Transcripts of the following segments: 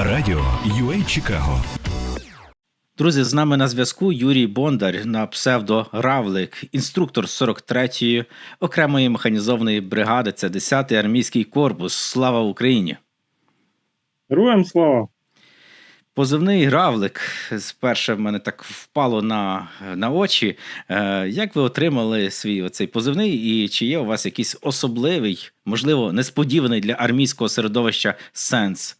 Радіо UA Чикаго. Друзі, з нами на зв'язку Юрій Бондар на псевдо Равлик, інструктор 43-ї окремої механізованої бригади. Це 10-й армійський корпус. Слава Україні! Героям слава! Позивний Равлик спершу в мене так впало на, на очі. Е, як ви отримали свій оцей позивний, і чи є у вас якийсь особливий, можливо, несподіваний для армійського середовища сенс?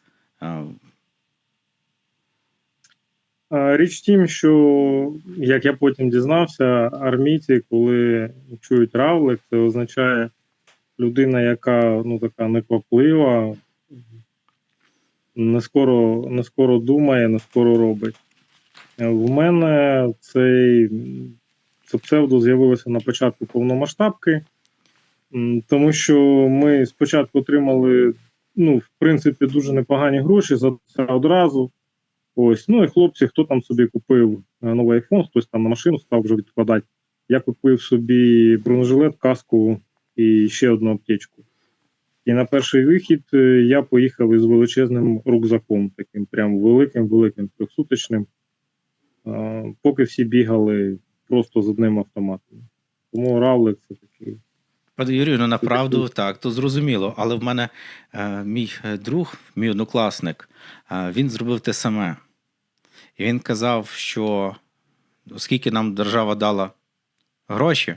Річ в тім, що як я потім дізнався, армійці, коли чують равлик, це означає людина, яка ну така некваплива, не скоро, не скоро думає, не скоро робить. В мене цей це псевдо з'явилося на початку повномасштабки, тому що ми спочатку отримали, ну, в принципі, дуже непогані гроші за це одразу. Ось, ну і хлопці, хто там собі купив е, новий айфон, хтось там на машину став вже відкладати. Я купив собі бронежилет, каску і ще одну аптечку. І на перший вихід е, я поїхав із величезним рюкзаком, таким прям великим, великим трьохсуточним. Е, Поки всі бігали просто з одним автоматом. Тому равлик це такий. Пане Юрію, ну направду так, то зрозуміло. Але в мене е, мій друг, мій однокласник, е, він зробив те саме. І він казав, що оскільки нам держава дала гроші,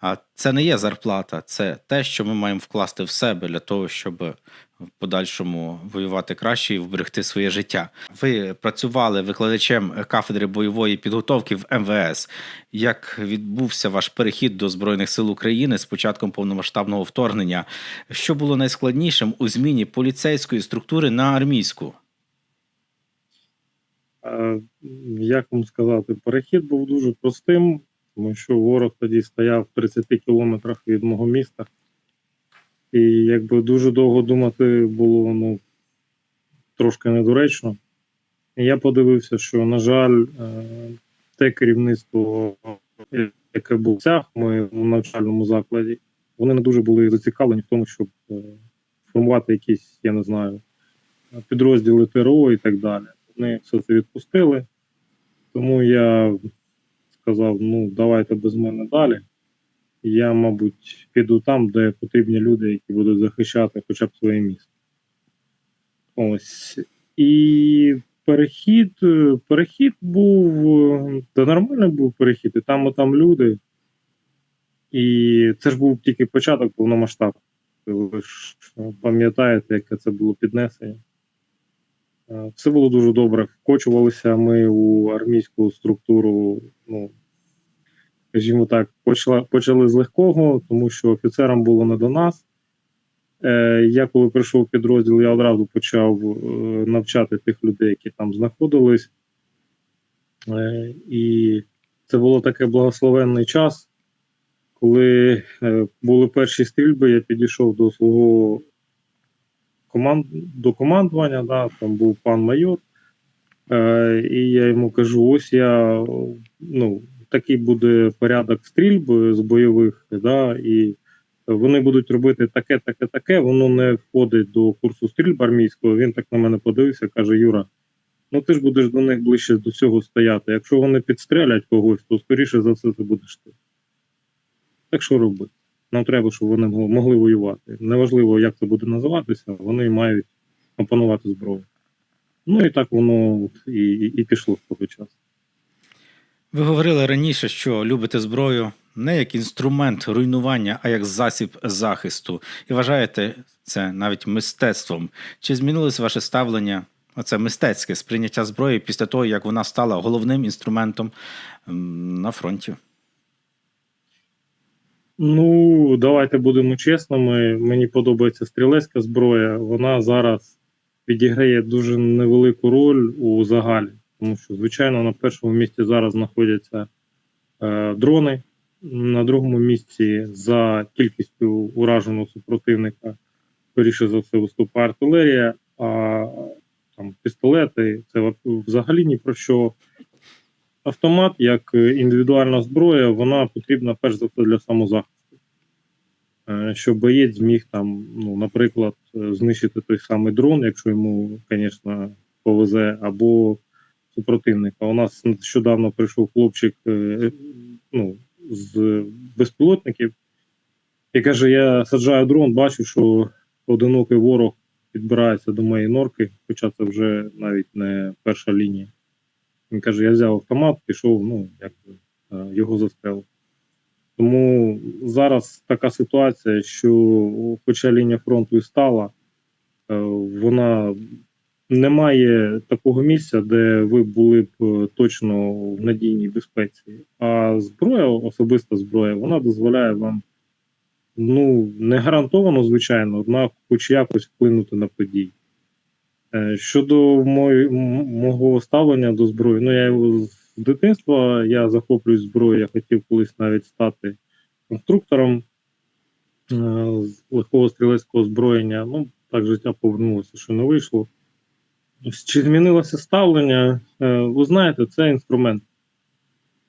а це не є зарплата, це те, що ми маємо вкласти в себе для того, щоб в подальшому воювати краще і вберегти своє життя. Ви працювали викладачем кафедри бойової підготовки в МВС. Як відбувся ваш перехід до Збройних сил України з початком повномасштабного вторгнення? Що було найскладнішим у зміні поліцейської структури на армійську? Як вам сказати, перехід був дуже простим, тому що ворог тоді стояв в 30 кілометрах від мого міста. І якби дуже довго думати було ну, трошки недоречно. Я подивився, що, на жаль, е, те керівництво, яке було в цях ми навчальному закладі, вони не дуже були зацікавлені в тому, щоб е, формувати якісь, я не знаю, підрозділи ТРО і так далі. Вони все це відпустили. Тому я сказав: ну, давайте без мене далі. Я, мабуть, піду там, де потрібні люди, які будуть захищати хоча б своє місто. Ось. І перехід, е, перехід був, е, та нормальний був перехід, і там, і там люди. І це ж був тільки початок повномасштабу. Ви ж пам'ятаєте, яке це було піднесення. Е, Все було дуже добре. Вкочувалися ми у армійську структуру. Ну, скажімо так, почали, почали з легкого, тому що офіцерам було не до нас. Е, Я коли прийшов в підрозділ, я одразу почав е, навчати тих людей, які там знаходились. І це було таке благословенний час. Коли були перші стрільби, я підійшов до свого команд, до командування, да, там був пан майор. Е, і я йому кажу: ось я ну, такий буде порядок стрільби з бойових, да, і вони будуть робити таке, таке, таке. Воно не входить до курсу стрільб армійського. Він так на мене подивився, каже: Юра, ну ти ж будеш до них ближче до цього стояти. Якщо вони підстрелять когось, то скоріше за все це будеш ти. Так що робити? Нам треба, щоб вони могли воювати. Неважливо, як це буде називатися, вони мають опанувати зброю. Ну і так воно і, і, і пішло з того часу. Ви говорили раніше, що любите зброю не як інструмент руйнування, а як засіб захисту. І вважаєте це навіть мистецтвом. Чи змінилось ваше ставлення, оце мистецьке сприйняття зброї після того, як вона стала головним інструментом на фронті? Ну, давайте будемо чесними. Мені подобається стрілецька зброя. Вона зараз відіграє дуже невелику роль у загалі, тому що, звичайно, на першому місці зараз знаходяться е, дрони, на другому місці за кількістю ураженого супротивника, скоріше за все, виступає артилерія, а там пістолети це взагалі ні про що. Автомат, як індивідуальна зброя, вона потрібна перш за все для самозахисту. Е, Щоб боєць зміг там, ну, наприклад, е, знищити той самий дрон, якщо йому, звісно, повезе, або супротивника. У нас нещодавно прийшов хлопчик е, ну, з безпілотників і каже: Я саджаю дрон, бачу, що одинокий ворог підбирається до моєї норки, хоча це вже навіть не перша лінія. Він каже: я взяв автомат, пішов, ну, як його застрелив. Тому зараз така ситуація, що, хоча лінія фронту і стала, е, вона не має такого місця, де ви були б е, точно в надійній безпеці. А зброя, особиста зброя, вона дозволяє вам ну, не гарантовано, звичайно, однак хоч якось вплинути на події. Е, Щодо мого ставлення до зброї, ну я його дитинства, я захоплююсь зброєю, я хотів колись навіть стати конструктором е, з легкого стрілецького озброєння. Ну, так життя повернулося, що не вийшло. Чи змінилося ставлення? Е, Ви знаєте, це інструмент.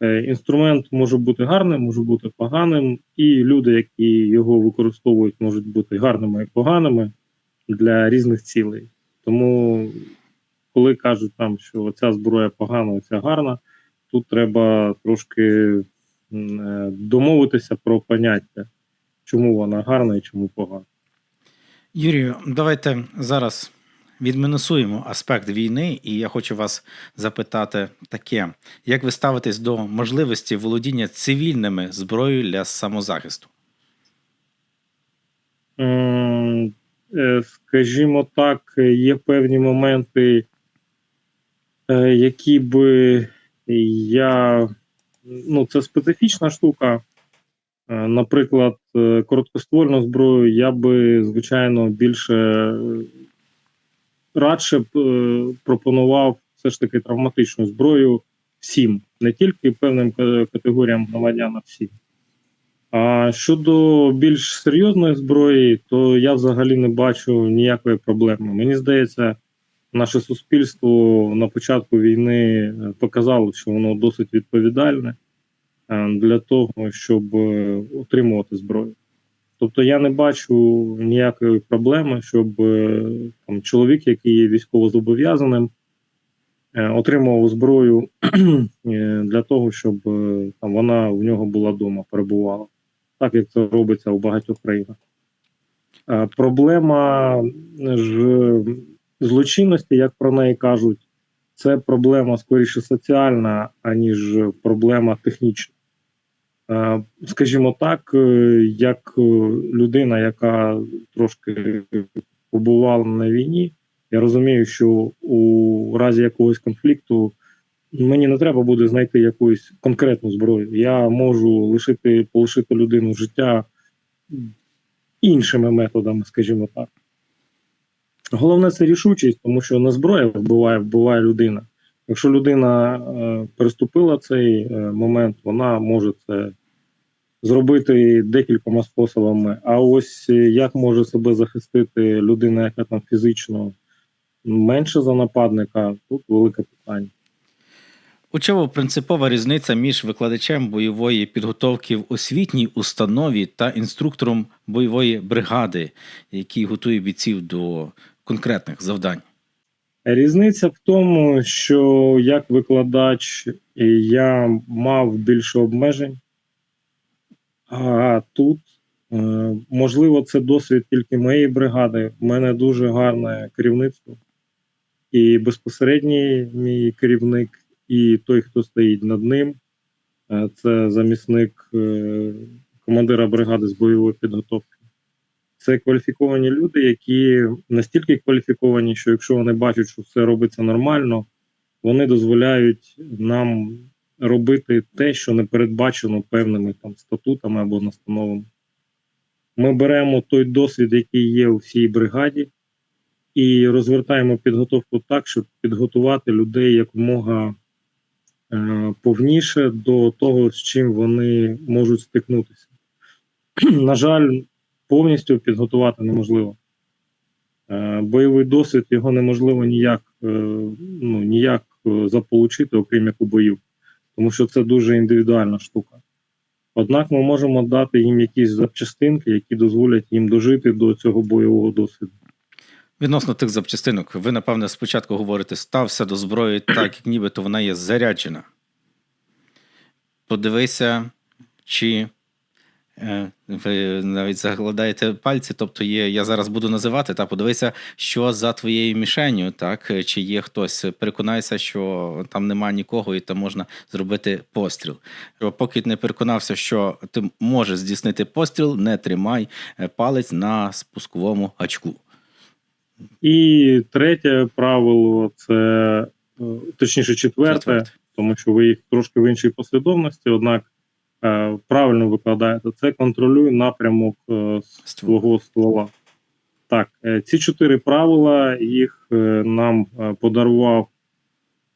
Е, Інструмент може бути гарним, може бути поганим, і люди, які його використовують, можуть бути гарними і поганими для різних цілей. Тому, коли кажуть там, що ця зброя погана, ця гарна, тут треба трошки е, домовитися про поняття, чому вона гарна і чому погана. Юрію, давайте зараз відмінусуємо аспект війни, і я хочу вас запитати таке: як ви ставитесь до можливості володіння цивільними зброєю для самозахисту? Е, Скажімо так, є певні моменти, е, які би я. Ну, це специфічна штука. Е, Наприклад, е, короткоствольну зброю я би, звичайно, більше е, радше б пропонував все ж таки травматичну зброю всім, не тільки певним категоріям громадян, а всім. А щодо більш серйозної зброї, то я взагалі не бачу ніякої проблеми. Мені здається, наше суспільство на початку війни е, показало, що воно досить відповідальне е, для того, щоб е, отримувати зброю. Тобто я не бачу ніякої проблеми, щоб е, там, чоловік, який є військовозобов'язаним, е, отримував зброю е, для того, щоб е, там, вона в нього була вдома, перебувала так як це робиться у багатьох країнах. Е, Проблема ж злочинності, як про неї кажуть, це проблема скоріше соціальна, аніж проблема технічна. Е, Скажімо так, е, як е, людина, яка трошки побувала на війні, я розумію, що у разі якогось конфлікту мені не треба буде знайти якусь конкретну зброю. Я можу лишити, полишити людину життя іншими методами, скажімо так. Головне це рішучість, тому що не зброя вбиває, вбиває людина. Якщо людина е, переступила цей е, момент, вона може це зробити декількома способами. А ось е, як може себе захистити людина, яка там фізично менше за нападника, тут велике питання. У чому принципова різниця між викладачем бойової підготовки в освітній установі та інструктором бойової бригади, який готує бійців до конкретних завдань? Різниця в тому, що як викладач я мав більше обмежень, а тут, е, можливо, це досвід тільки моєї бригади. У мене дуже гарне керівництво. І безпосередній мій керівник, і той, хто стоїть над ним, е, це замісник е, командира бригади з бойової підготовки. Це кваліфіковані люди, які настільки кваліфіковані, що якщо вони бачать, що все робиться нормально, вони дозволяють нам робити те, що не передбачено певними там статутами або настановами. Ми беремо той досвід, який є у всій бригаді, і розвертаємо підготовку так, щоб підготувати людей якомога е, повніше до того, з чим вони можуть стикнутися. На жаль, повністю підготувати неможливо. Е, Бойовий досвід його неможливо ніяк, е, ну, ніяк е, заполучити, окрім як у боїв, тому що це дуже індивідуальна штука. Однак ми можемо дати їм якісь запчастинки, які дозволять їм дожити до цього бойового досвіду. Відносно тих запчастинок, ви, напевне, спочатку говорите, стався до зброї так, як нібито вона є заряджена. Подивися, чи ви навіть загладаєте пальці, тобто є, я зараз буду називати, та подивися, що за твоєю мішенью, так, е, чи є хтось. Переконайся, що там нема нікого, і там можна зробити постріл. Що Поки не переконався, що ти можеш здійснити постріл, не тримай е, палець на спусковому гачку. І третє правило це е, точніше четверте, Четверте. тому що ви їх трошки в іншій послідовності, однак е, правильно викладаєте це контролюй напрямок е, свого ствола. Так, е, ці чотири правила їх е, нам е, подарував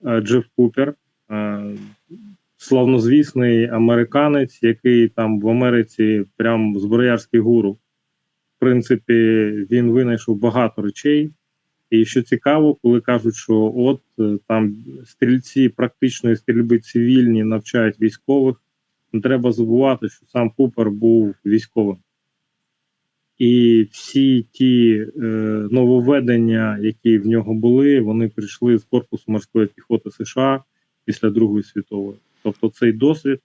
е, Джеф Купер, е, славнозвісний американець, який там в Америці прям зброярський гуру. В принципі, він винайшов багато речей. І що цікаво, коли кажуть, що от е, там стрільці практичної стрільби цивільні навчають військових, не треба забувати, що сам Купер був військовим. І всі ті е, нововведення, які в нього були, вони прийшли з корпусу морської піхоти США після Другої світової. Тобто цей досвід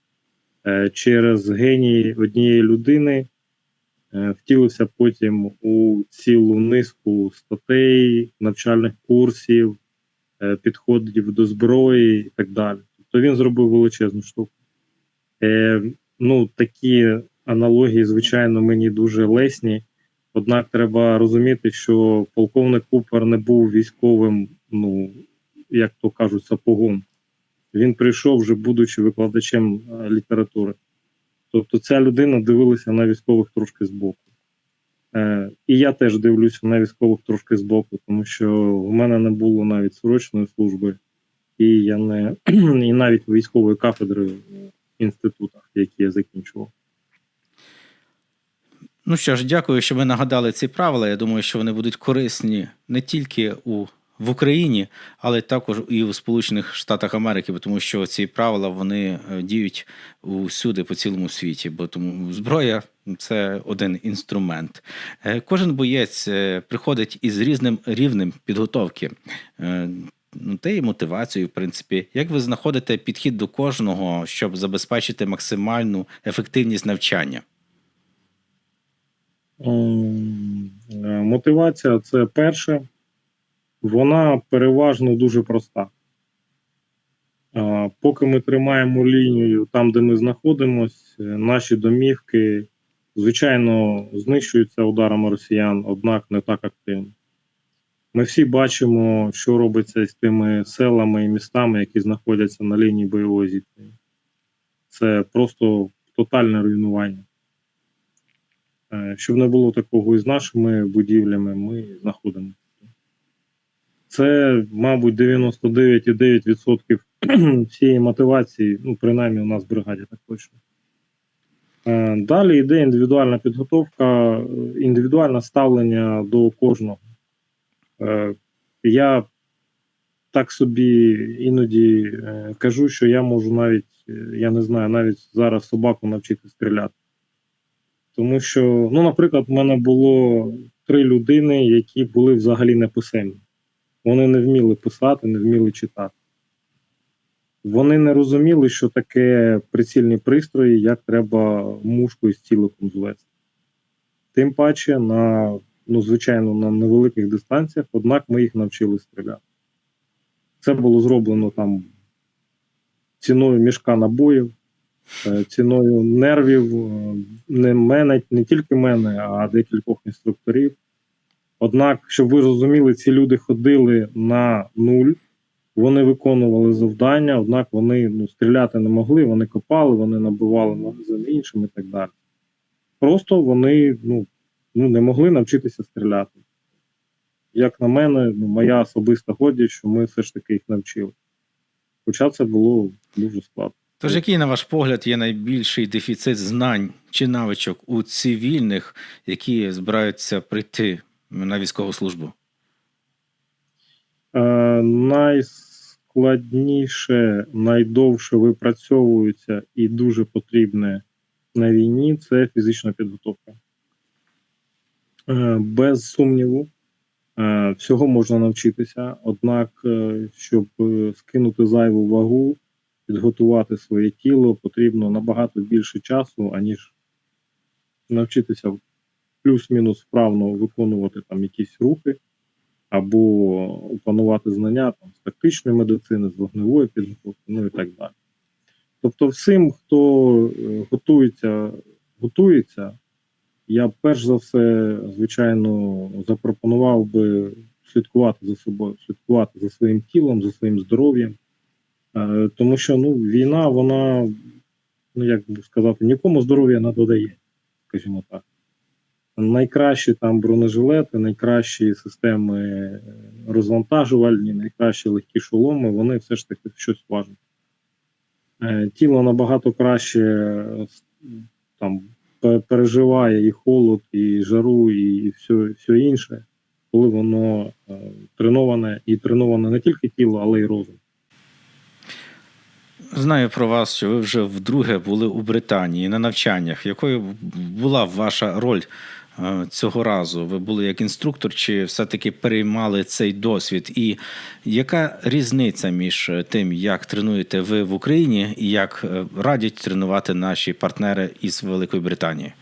е, через геній однієї людини е, втілився потім у цілу низку статей, навчальних курсів, е, підходів до зброї і так далі. Тобто він зробив величезну штуку. Е, ну, такі аналогії, звичайно, мені дуже лесні. Однак треба розуміти, що полковник Купер не був військовим, ну, як то кажуть, сапогом. Він прийшов вже будучи викладачем е, літератури. Тобто ця людина дивилася на військових трошки збоку. Е, і я теж дивлюся на військових трошки збоку, тому що в мене не було навіть срочної служби, і я не і навіть військової кафедри інститутах, які я закінчував. Ну що ж, дякую, що ви нагадали ці правила. Я думаю, що вони будуть корисні не тільки у, в Україні, але також і у Сполучених Штатах Америки, тому що ці правила вони е, діють усюди по цілому світі, бо тому зброя це один інструмент. Е, Кожен боєць е, приходить із різним рівнем підготовки. Е, Ну, та і мотивацію, в принципі. Як ви знаходите підхід до кожного, щоб забезпечити максимальну ефективність навчання? Ем, е, Мотивація це перше. Вона переважно дуже проста. Е, Поки ми тримаємо лінію там, де ми знаходимося, наші домівки, звичайно, знищуються ударами росіян, однак не так активно. Ми всі бачимо, що робиться з тими селами і містами, які знаходяться на лінії бойового зіткнення. Це просто тотальне руйнування. Е, Щоб не було такого і з нашими будівлями, ми знаходимося. Це, мабуть, 99,9% всієї мотивації, ну, принаймні у нас в бригаді так точно. Е, Далі йде індивідуальна підготовка, індивідуальне ставлення до кожного. Е, Я так собі іноді е, кажу, що я можу навіть, е, я не знаю, навіть зараз собаку навчити стріляти. Тому що, ну, наприклад, в мене було три людини, які були взагалі неписемні. Вони не вміли писати, не вміли читати. Вони не розуміли, що таке прицільні пристрої, як треба мушку із ціликом звести. Тим паче, на, ну, звичайно, на невеликих дистанціях, однак ми їх навчили стріляти. Це було зроблено там ціною мішка набоїв, е, ціною нервів е, не мене, не тільки мене, а декількох інструкторів. Однак, щоб ви розуміли, ці люди ходили на нуль, вони виконували завдання, однак вони ну, стріляти не могли, вони копали, вони набивали магазин іншим і так далі. Просто вони ну, ну, не могли навчитися стріляти. Як на мене, ну, моя особиста гордість, що ми все ж таки їх навчили. Хоча це було дуже складно. Тож, який, на ваш погляд, є найбільший дефіцит знань чи навичок у цивільних, які збираються прийти на військову службу? Е, найскладніше, найдовше випрацьовується і дуже потрібне на війні це фізична підготовка. Е, без сумніву, Е, Всього можна навчитися, однак, е, щоб скинути зайву вагу, підготувати своє тіло, потрібно набагато більше часу, аніж навчитися плюс-мінус вправно виконувати там якісь рухи, або опанувати знання там, з тактичної медицини, з вогневої підготовки, ну і так далі. Тобто, всім, хто готується, готується, я перш за все, звичайно, запропонував би слідкувати за собою, слідкувати за своїм тілом, за своїм здоров'ям. Е, Тому що ну, війна, вона, ну як би сказати, нікому здоров'я не додає, скажімо так. Найкращі там бронежилети, найкращі системи розвантажувальні, найкращі легкі шоломи, вони все ж таки щось важать. Е, Тіло набагато краще е, там переживає і холод, і жару, і все, все інше, коли воно е, треноване і треноване не тільки тіло, але й розум. Знаю про вас, що ви вже вдруге були у Британії на навчаннях. Якою була ваша роль цього разу? Ви були як інструктор, чи все-таки переймали цей досвід? І яка різниця між тим, як тренуєте ви в Україні і як е, радять тренувати наші партнери із Великої Британії?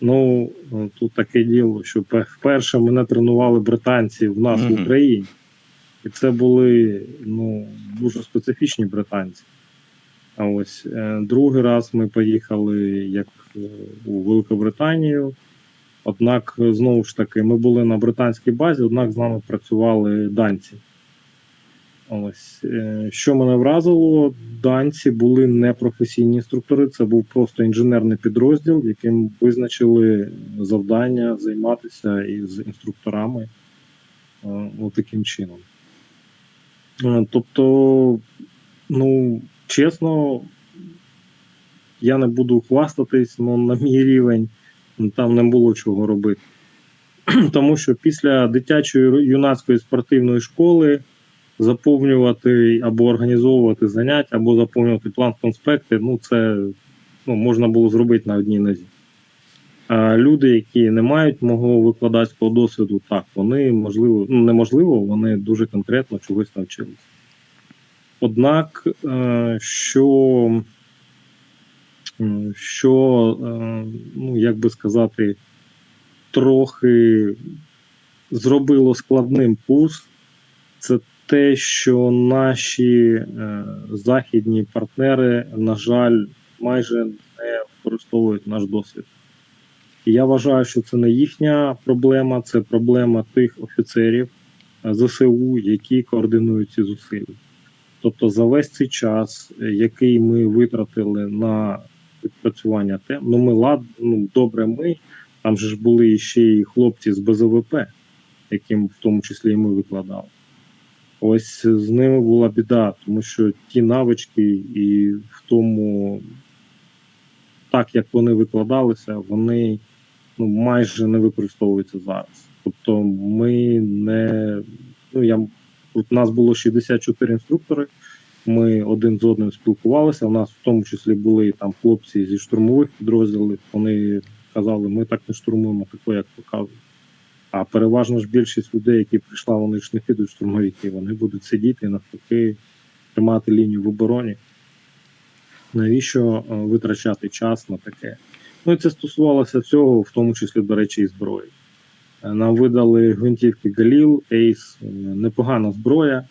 Ну, е, тут таке діло, що вперше мене тренували британці в нас в Україні, і це були ну, дуже специфічні британці. А ось е, другий раз ми поїхали як е, у Великобританію. Однак, знову ж таки, ми були на британській базі, однак з нами працювали данці. Ось е, що мене вразило, данці були не професійні інструктори, це був просто інженерний підрозділ, яким визначили завдання займатися із інструкторами е, таким чином. Е, Тобто, ну, чесно, я не буду хвастатись, але на мій рівень ну, там не було чого робити. Тому що після дитячої юнацької спортивної школи заповнювати або організовувати заняття, або заповнювати план конспекти, ну це ну, можна було зробити на одній нозі. А люди, які не мають мого викладацького досвіду, так, вони можливо, ну неможливо, вони дуже конкретно чогось навчилися. Однак, е, що, що е, ну, як би сказати, трохи зробило складним курс, це те, що наші е, західні партнери, на жаль, майже не використовують наш досвід. Я вважаю, що це не їхня проблема, це проблема тих офіцерів е, ЗСУ, які координують ці зусилля. Тобто за весь цей час, який ми витратили на відпрацювання тем, ну ми лад, ну добре, ми там же ж були ще й хлопці з БЗВП, яким в тому числі і ми викладали. Ось з ними була біда, тому що ті навички і в тому, так як вони викладалися, вони ну, майже не використовуються зараз. Тобто ми не. Ну, я, у нас було 64 інструктори, ми один з одним спілкувалися. У нас в тому числі були там хлопці зі штурмових підрозділів. Вони казали, ми так не штурмуємо, тако, як показують. А переважно ж більшість людей, які прийшла, вони ж не підуть штурмовики, вони будуть сидіти навпаки тримати лінію в обороні. Навіщо е, витрачати час на таке? Ну і це стосувалося всього, в тому числі, до речі, і зброї. Е, Нам видали гвинтівки Галіл, Ейс, е, непогана зброя,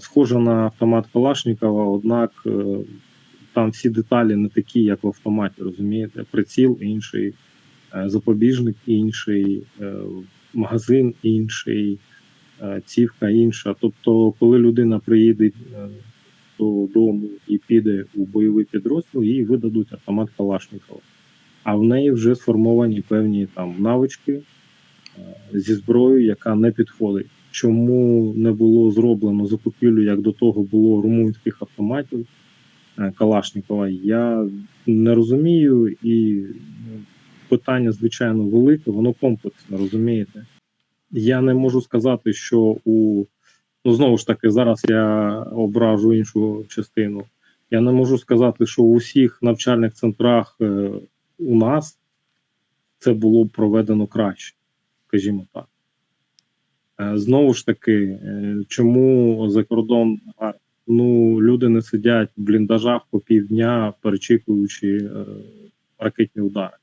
схожа на автомат Калашникова, однак е, там всі деталі не такі, як в автоматі, розумієте? Приціл інший, е, запобіжник інший, е, магазин інший, е, цівка інша. Тобто, коли людина приїде е, додому і піде у бойовий підрозділ, їй видадуть автомат Калашникова. А в неї вже сформовані певні там навички е, зі зброєю, яка не підходить. Чому не було зроблено закупівлю, як до того було румунських автоматів е, Калашникова, я не розумію, і ну, питання, звичайно, велике, воно комплексне, розумієте? Я не можу сказати, що у ну знову ж таки, зараз я ображу іншу частину. Я не можу сказати, що у всіх навчальних центрах е, у нас це було б проведено краще, скажімо так. Е, Знову ж таки, е, чому за кордон ну, люди не сидять в бліндажах по півдня, перечікуючи е, ракетні удари.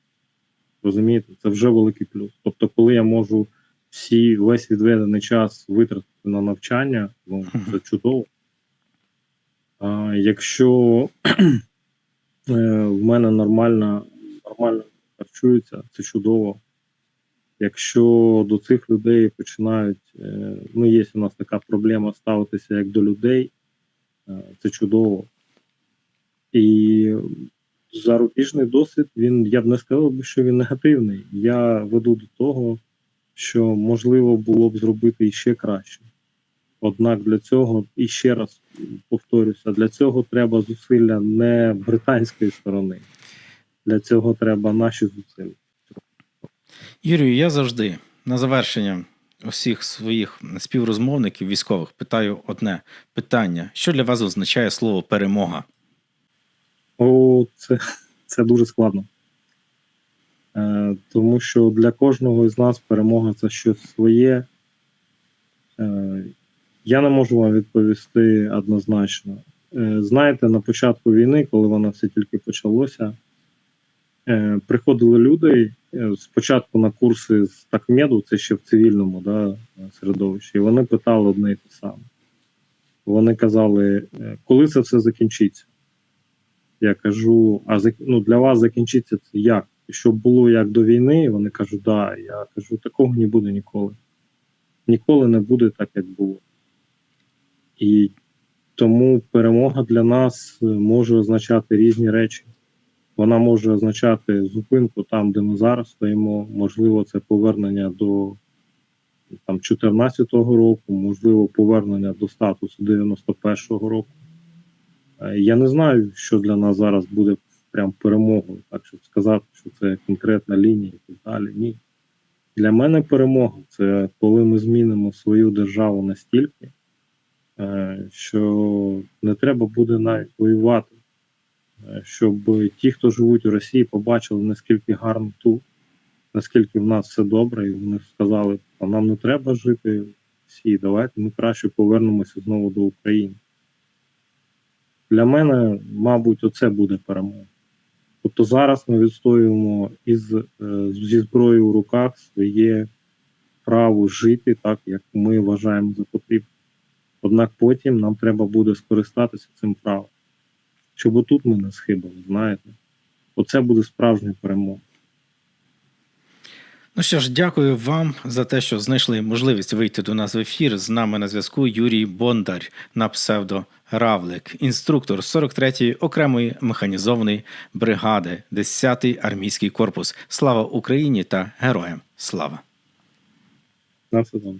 Розумієте, це вже великий плюс. Тобто, коли я можу всі весь відведений час витратити на навчання, ну це чудово. А якщо в мене нормально, нормально харчується, це чудово. Якщо до цих людей починають, е, ну є у нас така проблема ставитися як до людей, е, це чудово. І зарубіжний досвід, він, я б не сказав, що він негативний. Я веду до того, що можливо було б зробити іще краще. Однак для цього, і ще раз повторюся, для цього треба зусилля не британської сторони. Для цього треба наші зусилля. Юрію, я завжди на завершення усіх своїх співрозмовників військових питаю одне питання: що для вас означає слово перемога? О, це, це дуже складно. Е, тому що для кожного із нас перемога це щось своє. Е, я не можу вам відповісти однозначно. Е, знаєте, на початку війни, коли воно все тільки почалося, приходили люди е, спочатку на курси з такмеду, це ще в цивільному да, середовищі, і вони питали одне і те саме. Вони казали, е, коли це все закінчиться? Я кажу, а ну, для вас закінчиться це як? Щоб було як до війни, вони кажуть, да. Я кажу, такого не буде ніколи. Ніколи не буде так, як було. І тому перемога для нас е, може означати різні речі. Вона може означати зупинку там, де ми зараз стоїмо. Можливо, це повернення до там 14-го року, можливо, повернення до статусу 91-го року. Е, Я не знаю, що для нас зараз буде прям перемогою, так щоб сказати, що це конкретна лінія і так далі. Ні. Для мене перемога це коли ми змінимо свою державу настільки, е, що не треба буде навіть воювати, щоб ті, хто живуть у Росії, побачили, наскільки гарно тут, наскільки в нас все добре, і вони сказали, а нам не треба жити в Росії, давайте ми краще повернемося знову до України. Для мене, мабуть, оце буде перемога. Тобто зараз ми відстоюємо із, е, зі зброєю в руках своє право жити так, як ми вважаємо за потрібне. Однак потім нам треба буде скористатися цим правом. Щоб отут ми не схибили, знаєте. Оце буде справжня перемога. Ну що ж, дякую вам за те, що знайшли можливість вийти до нас в ефір. З нами на зв'язку Юрій Бондар на псевдо Равлик, інструктор 43-ї окремої механізованої бригади, 10-й армійський корпус. Слава Україні та героям слава! На все добре.